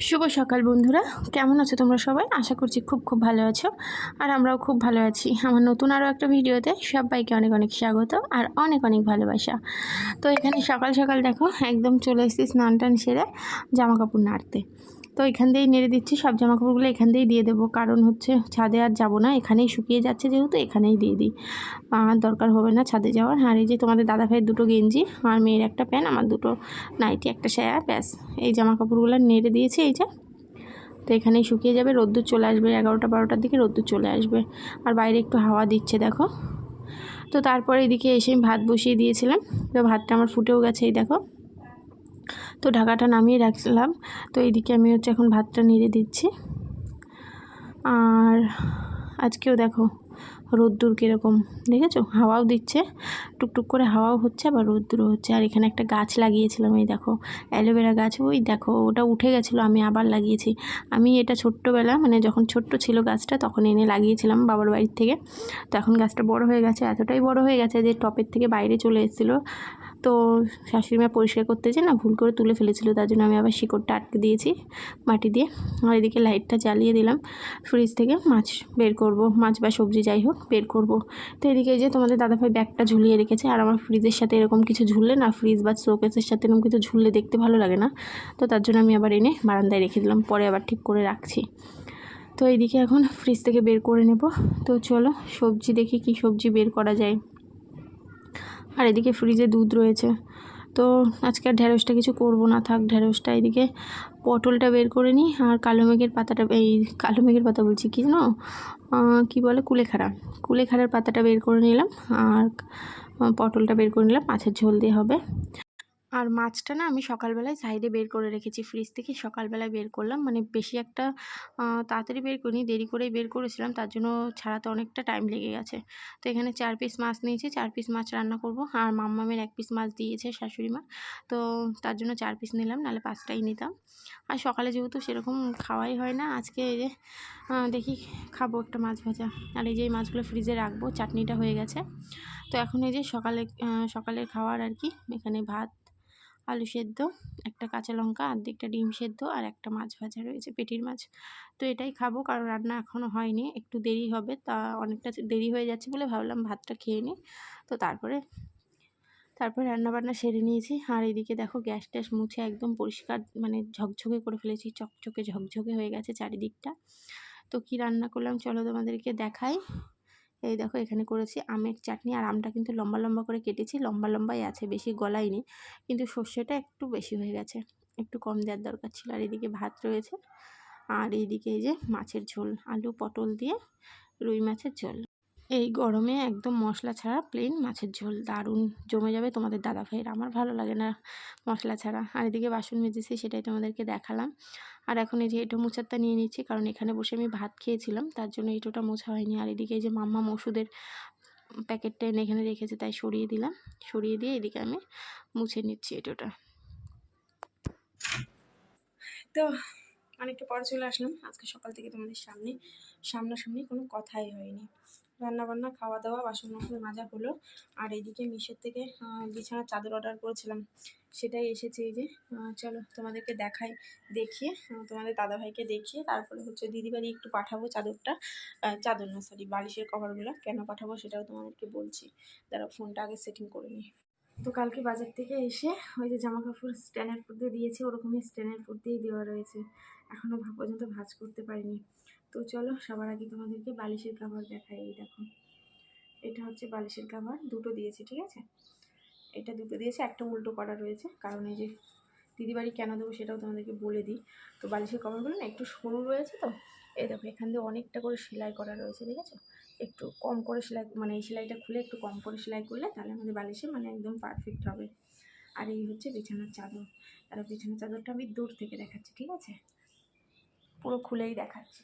শুভ সকাল বন্ধুরা। কেমন আছো তোমরা সবাই? আশা করছি খুব খুব ভালো আছো। আর আমরাও খুব ভালো আছি। আমার নতুন আরও একটা ভিডিওতে সবাইকে অনেক অনেক স্বাগত আর অনেক অনেক ভালোবাসা। তো এখানে সকাল সকাল দেখো, একদম চলে এসেছি স্নান টান সেরে জামা কাপড় নাড়তে। তো এখান দিয়েই নেড়ে দিচ্ছি, সব জামা কাপড়গুলো এখান দিয়েই দিয়ে দেবো। কারণ হচ্ছে ছাদে আর যাব না, এখানেই শুকিয়ে যাচ্ছে যেহেতু, এখানেই দিয়ে দিই। আর দরকার হবে না ছাদে যাওয়ার। আর এই যে তোমাদের দাদা ভাইয়ের দুটো গেঞ্জি আর মেয়ের একটা প্যান্ট, আমার দুটো নাইটি, একটা সায়া, ব্যাস। এই জামা কাপড়গুলো নেড়ে দিয়েছি এই যে। তো এখানেই শুকিয়ে যাবে, রোদ্দুর চলে আসবে এগারোটা বারোটার দিকে, রোদ্দুর চলে আসবে। আর বাইরে একটু হাওয়া দিচ্ছে, দেখো। তো তারপরে এদিকে এসে ভাত বসিয়ে দিয়েছিলাম। তো ভাতটা আমার ফুটেও গেছে, এই দেখো। তো ঢাকাটা নামিয়ে রাখলাম। তো এইদিকে আমি হচ্ছে এখন ভাতটা নেড়ে দিচ্ছি। আর আজকেও দেখো রোদ্দুর কীরকম, দেখেছ? হাওয়াও দিচ্ছে, টুকটুক করে হাওয়াও হচ্ছে, আবার রোদ্দুরও হচ্ছে। আর এখানে একটা গাছ লাগিয়েছিলাম, এই দেখো, অ্যালোভেরা গাছ, ওই দেখো, ওটা উঠে গেছিল, আমি আবার লাগিয়েছি। আমি এটা ছোট্টবেলা মানে যখন ছোট্ট ছিল গাছটা, তখন এনে লাগিয়েছিলাম বাবার বাড়ির থেকে। তো এখন গাছটা বড় হয়ে গেছে, এতটাই বড় হয়ে গেছে যে টপের থেকে বাইরে চলে এসেছিল। তো শাশুড়ি মা পরিষ্কার করতে যে না ভুল করে তুলে ফেলেছিল, তার জন্য আমি আবার শিকড়টা আটকে দিয়েছি মাটি দিয়ে। আর এদিকে লাইটটা জ্বালিয়ে দিলাম। ফ্রিজ থেকে মাছ বের করব, মাছ বা সবজি যাই হোক বের করব। তো এদিকে যে তোমাদের দাদাভাই ব্যাগটা ঝুলিয়ে রেখেছে, আর আমার ফ্রিজের সাথে এরকম কিছু ঝুললে না, ফ্রিজ বা শোকেসের সাথে এরকম কিছু ঝুললে দেখতে ভালো লাগে না। তো তার জন্য আমি আবার এনে বারান্দায় রেখে দিলাম, পরে আবার ঠিক করে রাখছি। তো এইদিকে এখন ফ্রিজ থেকে বের করে নেব। তো চলো সবজি দেখি কি সবজি বের করা যায়। আর এদিকে ফ্রিজে দুধ রয়েছে। তো আজকে আর ঢ্যাঁড়সটা কিছু করব না, থাক ঢ্যাঁড়সটা এদিকে পটলটা বের করে নিই আর কালো মেঘের পাতাটা, এই কালো মেঘের পাতা বলছি কি জানো? কি বলে? কুলেখাড়া। কুলেখাড়ার পাতাটা বের করে নিলাম আর পটলটা বের করে নিলাম, মাছের ঝোল দিয়ে হবে। আর মাছটা না আমি সকালবেলায় সাইডে বের করে রেখেছি। ফ্রিজ থেকে সকালবেলায় বের করলাম। মানে বেশি একটা তাড়াতাড়ি বের করিনি, দেরি করেই বের করেছিলাম। তার জন্য ছাড়াতে অনেকটা টাইম লেগে গেছে। তো এখানে চার পিস মাছ নিয়েছি। চার পিস মাছ রান্না করব। আর মাম্মামের এক পিস মাছ দিয়েছে শাশুড়ি মা। তো তার জন্য চার পিস নিলাম, নাহলে পাঁচটাই নিতাম। আর সকালে যেহেতু সেরকম খাওয়াই হয় না, আজকে এই যে দেখি খাব একটা মাছ ভাজা। আর এই যে মাছগুলো ফ্রিজে রাখব, চাটনিটা হয়ে গেছে। তো এখন এই যে সকালে সকালের খাওয়ার আর কি, এখানে ভাত আলু সেদ্ধ, একটা কাঁচা লঙ্কা, আর্ধেকটা ডিম সেদ্ধ আর একটা মাছ ভাজা রয়েছে, পেটির মাছ। তো এটাই খাব, কারণ রান্না এখনও হয়নি, একটু দেরি হবে, তা অনেকটা দেরি হয়ে যাচ্ছে বলে ভাবলাম ভাতটা খেয়ে নিই। তো তারপরে তারপরে রান্নাবান্না সেরে নিয়েছি। আর এদিকে দেখো গ্যাস ট্যাস মুছে একদম পরিষ্কার মানে ঝকঝকে করে ফেলেছি, চকচকে ঝকঝকে হয়ে গেছে চারিদিকটা। তো কি রান্না করলাম, চলো তোমাদেরকে দেখাই। এই দেখো এখানে করেছি আমের চাটনি আর আমটা কিন্তু লম্বা লম্বা করে কেটেছি, লম্বা লম্বাই আছে, বেশি গলায়নি। কিন্তু সর্ষেটা একটু বেশি হয়ে গেছে, একটু কম দেওয়ার দরকার ছিল। আর এদিকে ভাত রয়েছে, আর এইদিকে এই যে মাছের ঝোল, আলু পটল দিয়ে রুই মাছের ঝোল। এই গরমে একদম মশলা ছাড়া প্লেন মাছের ঝোল। দারুণ, জমে যাবে তোমাদের দাদা ভাইয়ের আমার ভালো লাগে না মশলা ছাড়া। আর এদিকে বাসন মেজেছি, সেটাই তোমাদেরকে দেখালাম। আর এখন এই যে এঁটো মোছারটা নিয়ে নিচ্ছি, কারণ এখানে বসে আমি ভাত খেয়েছিলাম, তার জন্য এঁটোটা মোছা হয়নি। আর এদিকে এই যে মাম্মা ওষুধের প্যাকেটটা এনে এখানে রেখেছে, তাই সরিয়ে দিলাম। সরিয়ে দিয়ে এদিকে আমি মুছে নিচ্ছি এঁটোটা তো অনেকটা পরে চলে আসলাম। আজকে সকাল থেকে তোমাদের সামনে, সামনাসামনি কোনো কথাই হয়নি। রান্নাবান্না খাওয়া দাওয়া বাসন মাসন মাজা হলো। আর এইদিকে মিশোর থেকে বিছানার চাদর অর্ডার করেছিলাম। সেটাই এসেছে এই যে। চলো তোমাদেরকে দেখাই, দেখিয়ে তোমাদের দাদাভাইকে দেখিয়ে তারপরে হচ্ছে দিদিবাড়ি একটু পাঠাবো চাদরটা। চাদর না সরি বালিশের কভারগুলো কেন পাঠাবো সেটাও তোমাদেরকে বলছি। তারা ফোনটা আগে সেটিং করে নিই। তো কালকে বাজার থেকে এসে ওই যে জামা কাপড় স্ট্যান্ডার ফুড দিয়ে দিয়েছে, ওরকমই স্ট্যান্ডার ফুড দিয়েই দেওয়া রয়েছে। এখনও পর্যন্ত ভাজ করতে পারিনি। তো চলো, সবার আগে তোমাদেরকে বালিশের কাভার দেখাই এই দেখো। এটা হচ্ছে বালিশের কাভার, দুটো দিয়েছে, ঠিক আছে? এটা দুটো দিয়েছে, একটা উল্টো করা রয়েছে। কারণ এই যে দিদিবাড়ি কেন দেবো সেটাও তোমাদেরকে বলে দিই। তো বালিশের কভারগুলো না একটু সরু রয়েছে তো, এই দেখো, এখান দিয়ে অনেকটা করে সেলাই করা রয়েছে, ঠিক আছে? একটু কম করে সেলাই মানে এই সেলাইটা খুলে একটু কম করে সেলাই করলে তাহলে আমাদের বালিশে মানে একদম পারফেক্ট হবে। আর এই হচ্ছে বিছানার চাদর। আর বিছানার চাদরটা আমি দূর থেকে দেখাচ্ছি, ঠিক আছে? পুরো খুলেই দেখাচ্ছি।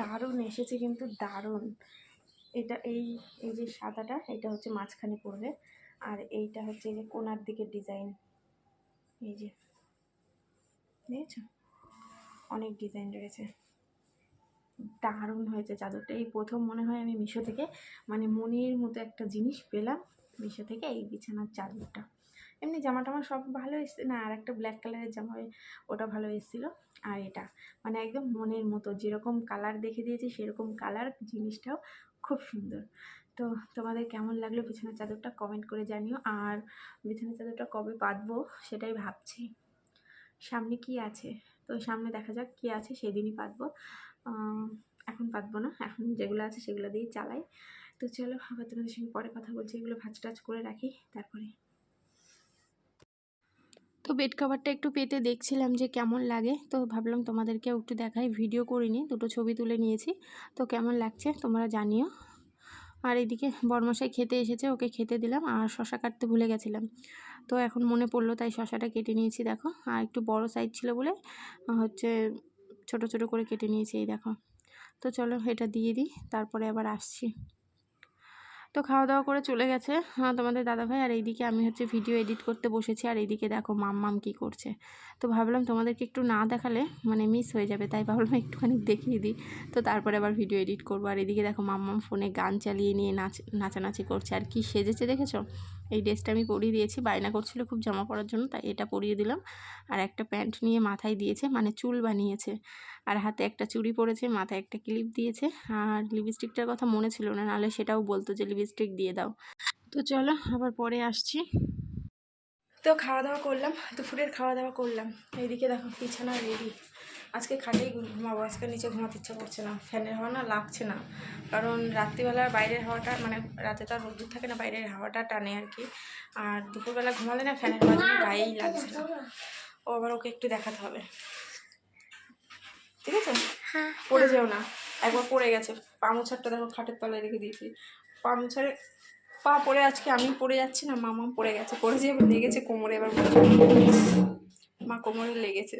দারুণ, এসেছে কিন্তু দারুণ। এটা এই এই যে সাদাটা, এটা হচ্ছে মাঝখানে পড়বে। আর এইটা হচ্ছে যে কোনার দিকের ডিজাইন। এই যে, দেখেছ? অনেক ডিজাইন রয়েছে। দারুণ হয়েছে চাদরটা। এই প্রথম মনে হয় আমি মিশো থেকে মানে মনের মতো একটা জিনিস পেলাম মিশো থেকে এই বিছানার চাদরটা। এমনি জামা টামা সব ভালো এসছে। না, আর একটা ব্ল্যাক কালারের জামা ওটা ভালো এসেছিল। আর এটা মানে একদম মনের মতো, যেরকম কালার দেখে দিয়েছি, সেরকম কালার জিনিসটাও খুব সুন্দর। তো তোমাদের কেমন লাগল বিছানার চাদরটা কমেন্ট করে জানিও। আর বিছানার চাদরটা কবে পাতবো সেটাই ভাবছি। সামনে কি আছে? তো সামনে দেখা যাক কি আছে, সেদিনই পাতবো এখন পাতবো না, এখন যেগুলো আছে সেগুলো দিয়েই চালাই। তো চলো, আবার তোমাদের সঙ্গে পরে কথা বলছি, এগুলো ভাজ টাজ করে রাখি, তারপরে। তো বেড কভারটা একটু পেতে দেখছিলাম যে কেমন লাগে, তো ভাবলাম তোমাদেরকেও একটু দেখাই ভিডিও করিনি, দুটো ছবি তুলে নিয়েছি। তো কেমন লাগছে তোমরা জানিও। আর এদিকে বরমশাই খেতে এসেছে, ওকে খেতে দিলাম আর শশা কাটতে ভুলে গেছিলাম। তো এখন মনে পড়ল তাই শশাটা কেটে নিয়েছি, দেখো। আর একটু বড় সাইজ ছিল বলে, হচ্ছে ছোট ছোট করে কেটে নিয়েছি, এই দেখো। তো চলো এটা দিয়ে দিই, তারপরে আবার আসছি। তো খাওয়া দাওয়া করে চলে গেছে। হ্যাঁ তোমাদের দাদাভাই আর এইদিকে আমি হচ্ছে ভিডিও এডিট করতে বসেছি আর এইদিকে দেখো মাম্মাম কী করছে। তো ভাবলাম তোমাদেরকে একটু না দেখালে মানে মিস হয়ে যাবে, তাই ভাবলাম একটুখানি দেখিয়ে দিই। তো তারপরে আবার ভিডিও এডিট করব। আর এদিকে দেখো মাম্মাম ফোনে গান চালিয়ে নিয়ে নাচ, নাচানাচি করছে। আর কি সেজেছে দেখেছ? এই ড্রেসটা আমি পরিয়ে দিয়েছি। বায়না করছিল খুব জামা পরার জন্য, তাই এটা পরিয়ে দিলাম। আর একটা প্যান্ট নিয়ে মাথায় দিয়েছে মানে চুল বানিয়েছে। আর হাতে একটা চুড়ি পরেছে, মাথায় একটা ক্লিপ দিয়েছে। আর লিপস্টিকটার কথা মনে ছিল না, নাহলে সেটাও বলতো যে লিপস্টিক দিয়ে দাও। তো চলো, আবার পরে আসছি। তো খাওয়া দাওয়া করলাম, দুপুরের খাওয়া দাওয়া করলাম। এইদিকে দেখো, বিছানা রেডি আজকে খাটেই ঘুমাবো, আজকে নিচে ঘুমাতে ইচ্ছা করছে না। ফ্যানের হাওয়া না লাগছে না। কারণ রাত্রিবেলা বাইরের হাওয়াটা মানে রাতে তো আর রোদ্দুর থাকে না, বাইরের হাওয়াটা টানে আর কি। আর দুপুরবেলা ঘুমালে না ফ্যানের হাওয়া গায়েই লাগছে না। ও আবার ওকে একটু দেখাতে হবে। ঠিক আছে? পড়ে যেও না। একবার পড়ে গেছে। পা মোছারটা দেখো খাটের তলায় রেখে দিয়েছি। পা মোছারে পা পড়ে আজকে আমি পড়ে যাচ্ছি না মামা পড়ে গেছে। পড়ে যে এবার লেগেছে কোমরে এবার মা কোমরে লেগেছে।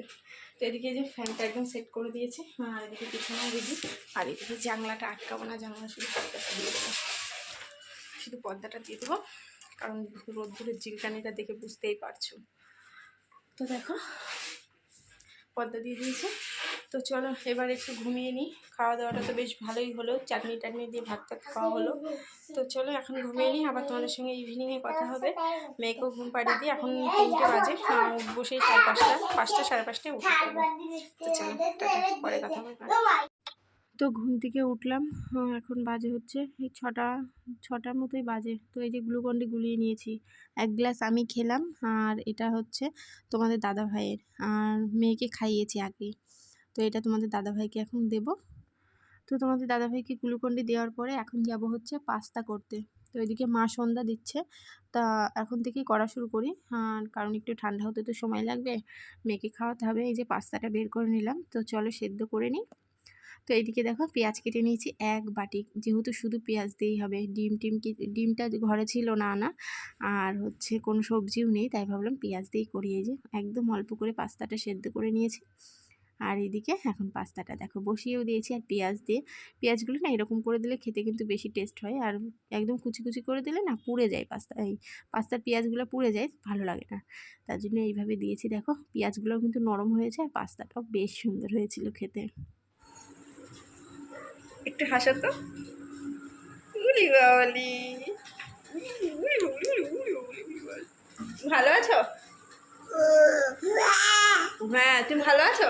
তো এদিকে যে ফ্যানটা একদম সেট করে দিয়েছে। আর এদিকে পিছনে রেডি আর এদিকে জানলাটা আটকাবো না জানলা শুধু পর্দাটা দিয়ে দেবো। শুধু পর্দাটা দিয়ে দেবো। কারণ রোদ্দুরের জিলকানিটা দেখে বুঝতেই পারছ। তো দেখো পর্দা দিয়ে দিয়েছে। তো চলো, এবার একটু ঘুমিয়ে নিই। খাওয়া দাওয়াটা তো বেশ ভালোই হলো। চাটনি টাটনি দিয়ে ভাত টাত খাওয়া হলো। তো চলো, এখন ঘুমিয়ে নিই। আবার তোমাদের সঙ্গে ইভিনিংয়ে কথা হবে। মেয়েকেও ঘুম পাড়িয়ে দিই। এখন তিনটে বাজে। বসেই সাড়ে পাঁচটা পাঁচটা সাড়ে পাঁচটায় উঠে তো চলো পরে কথা হবে। তো ঘুম থেকে উঠলাম। এখন বাজে হচ্ছে। এই ছটা, ছটার মতোই বাজে। তো এই যে গ্লুকন্ডি গুলিয়ে নিয়েছি। এক গ্লাস আমি খেলাম। আর এটা হচ্ছে তোমাদের দাদা ভাইয়ের আর মেয়েকে খাইয়েছি আগেই। তো এটা তোমাদের দাদা ভাইকে এখন দেব। তো তোমাদের দাদা ভাইকে গ্লুকন্ডি দেওয়ার পরে এখন যাব হচ্ছে পাস্তা করতে। তো এদিকে মা সন্ধ্যা দিচ্ছে। তা এখন থেকেই করা শুরু করি। আর কারণ একটু ঠান্ডা হতে তো সময় লাগবে। মেয়েকে খাওয়াতে হবে। এই যে পাস্তাটা বের করে নিলাম। তো চলো সেদ্ধ করে নিই। তো এইদিকে দেখো পেঁয়াজ কেটে নিয়েছি এক বাটি। যেহেতু শুধু পেঁয়াজ দিয়েই হবে, ডিম টিম কি, ডিমটা ঘরে ছিল না আনা, আর হচ্ছে কোনো সবজিও নেই, তাই ভাবলাম পেঁয়াজ দিয়েই করি এই যে। একদম অল্প করে পাস্তাটা সেদ্ধ করে নিয়েছি। আর এদিকে এখন পাস্তাটা দেখো বসিয়েও দিয়েছি আর পেঁয়াজ দিয়ে। পেঁয়াজগুলো না এরকম করে দিলে খেতে কিন্তু বেশি টেস্ট হয়, আর একদম কুচি কুচি করে দিলে না পুড়ে যায় পাস্তা, এই পাস্তার পেঁয়াজগুলো পুড়ে যায়, ভালো লাগে না। তার জন্য এইভাবে দিয়েছি। দেখো পেঁয়াজগুলোও কিন্তু নরম হয়েছে আর পাস্তাটাও বেশ সুন্দর হয়েছিল খেতে। একটু হাসো তো উলি বাবলি। ভালো আছো? হ্যাঁ তুমি ভালো আছো?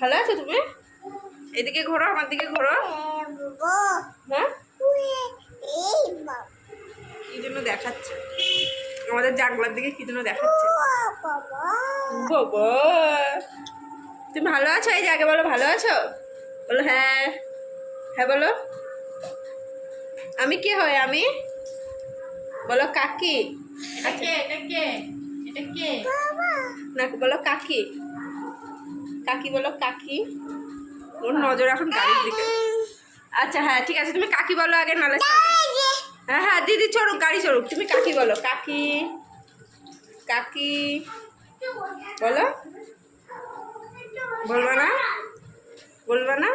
ভালো আছো তুমি? এদিকে ঘোরো, আমার দিকে ঘোরো। হ্যাঁ? কি জন্য দেখাচ্ছে? আমাদের জানলার দিকে কি জন্য দেখাচ্ছে? তুমি ভালো আছো? এই যে আগে বলো, ভালো আছো? বলো হ্যাঁ। হ্যাঁ বলো। আমি কে হয়? আমি? বলো কাকি। এটা কে? এটা কে? না বলো কাকি। কাকি বলো কাকি। ওর নজর এখন গাড়ির দিকে। আচ্ছা হ্যাঁ ঠিক আছে। তুমি কাকি বলো আগে নালে হ্যাঁ হ্যাঁ দিদি চড়ুক গাড়ি চড়ুক। তুমি কাকি বলো। কাকি। কাকি। বলো। বলবা না? বলবা না?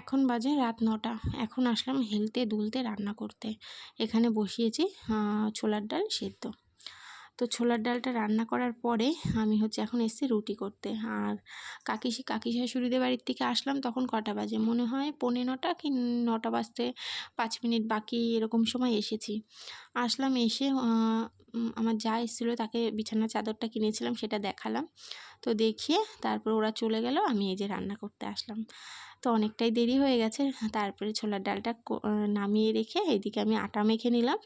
এখন বাজে রাত নটা। এখন আসলাম হেলতে দুলতে রান্না করতে। এখানে বসিয়েছি ছোলার ডাল সেদ্ধ। তো ছোলার ডালটা রান্না করার পরে আমি হচ্ছে এখন এসেছি রুটি করতে। আর কাকি কাকি শাশুড়িদের বাড়ির থেকে আসলাম তখন কটা বাজে? মনে হয় পৌনে নটা কি নটা বাজতে পাঁচ মিনিট বাকি এরকম সময় এসেছি। আসলাম এসে আমার যা এসেছিল তাকে বিছানার চাদরটা কিনেছিলাম সেটা দেখালাম। তো দেখিয়ে তারপর ওরা চলে গেল, আমি এই যে রান্না করতে আসলাম। তো অনেকটাই দেরি হয়ে গেছে। তারপরে ছোলার ডালটা নামিয়ে রেখে এদিকে আমি আটা মেখে নিলাম।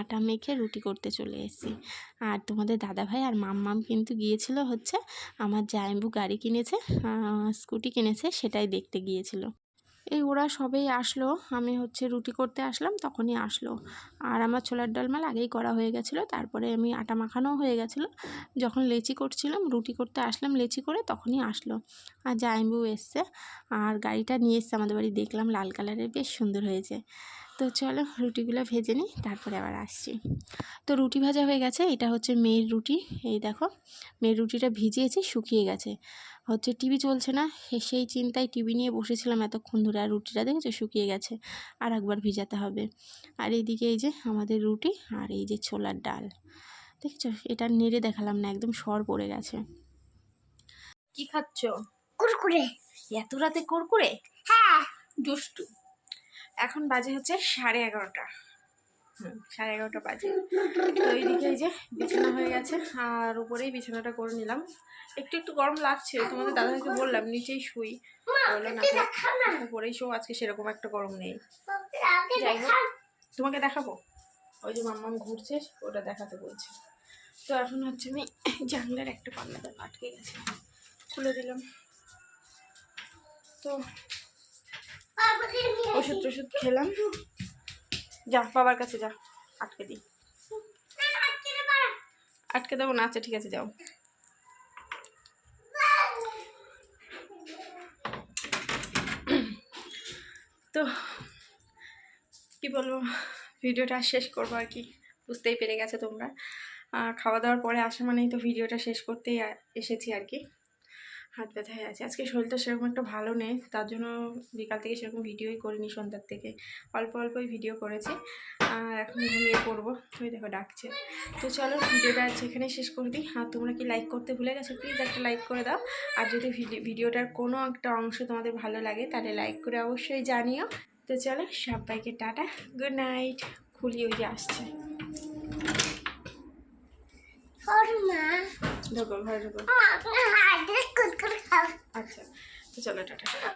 আটা মেখে রুটি করতে চলে এসেছি। আর তোমাদের দাদাভাই আর মাম্মাম কিন্তু গিয়েছিল হচ্ছে, আমার জায়ম্বু গাড়ি কিনেছে স্কুটি কিনেছে, সেটাই দেখতে গিয়েছিল। এই ওরা সবেই আসলো। আমি হচ্ছে রুটি করতে আসলাম, তখনই আসলো। আর আমার ছোলার ডালমাল আগেই করা হয়ে গেছিল, তারপরে আমি আটা মাখানোও হয়ে গেছিল। যখন লেচি করছিলাম, রুটি করতে আসলাম লেচি করে, তখনই আসলো। আর জাইম্বু এসছে, আর গাড়িটা নিয়ে এসছে আমাদের বাড়ি, দেখলাম লাল কালারের, বেশ সুন্দর হয়েছে। তো চলো রুটিগুলো ভেজে নিই, তারপরে আবার আসছি। তো রুটি ভাজা হয়ে গেছে, এটা হচ্ছে মেয়ের রুটি। এই দেখো, মেয়ের রুটিটা ভিজিয়েছি, শুকিয়ে গেছে। হচ্ছে টিভি চলছে না সে- সেই চিন্তায় টিভি নিয়ে বসেছিলাম এতক্ষণ ধরে আর রুটিটা দেখেছ? শুকিয়ে গেছে আর একবার ভিজাতে হবে। আর এইদিকে এই যে আমাদের রুটি আর এই যে ছোলার ডাল দেখেছ? এটা নেড়ে দেখালাম না একদম সর পড়ে গেছে। কি খাচ্ছ? কুরকুরে। এত রাতে কুরকুরে? হ্যাঁ। দুষ্টু। এখন বাজে হচ্ছে সাড়ে এগারোটা। সাড়ে এগারোটা বাজে। তো এইদিকে এই যে বিছানা হয়ে গেছে আর উপরেই বিছানাটা করে নিলাম। একটু একটু গরম লাগছে তোমাদের দাদাকে বললাম নিচেই শুই। বলল না উপরেই শো আজকে সেরকম একটা গরম নেই। তোমাকে দেখাবো? ওই যে মাম্মাম ঘুরছে ওটা দেখাতে বলছে। তো এখন হচ্ছে আমি জানলার একটা পাল্লাতে আটকে গেছে খুলে দিলাম। তো ওষুধ টষুধ খেলাম। যা, বাবার কাছে যা, আটকে দিই। আটকে দেবো না আচ্ছা ঠিক আছে, যাও। তো, কি বলব, ভিডিওটা শেষ করব আর কি, বুঝতেই পেরে গেছে তোমরা। খাওয়া দাওয়ার পরে আসা মানেই তো ভিডিওটা শেষ করতেই এসেছি আর কি। হাত ব্যথা হয়ে আছে। আজকে শরীরটা সেরকম একটা ভালো নেই, তার জন্য বিকাল থেকে সেরকম ভিডিওই করিনি সন্ধ্যার থেকে। অল্প অল্পই ভিডিও করেছি। আর এখন ঘুমিয়ে পড়ব। তুমি দেখো ডাকছে। তো চলো ভিডিওটা আজ এখানে শেষ করে দিই। আর তোমরা কি লাইক করতে ভুলে গেছো? প্লিজ একটা লাইক করে দাও। আর যদি ভিডি- ভিডিওটার কোনো একটা অংশ তোমাদের ভালো লাগে, তাহলে লাইক করে অবশ্যই জানিও। তো চলো সবাইকে টাটা গুড নাইট খুলি ওই যে আসছে। ঢোকো ঘরে ঢোকো। আচ্ছা তো চলো টাটা।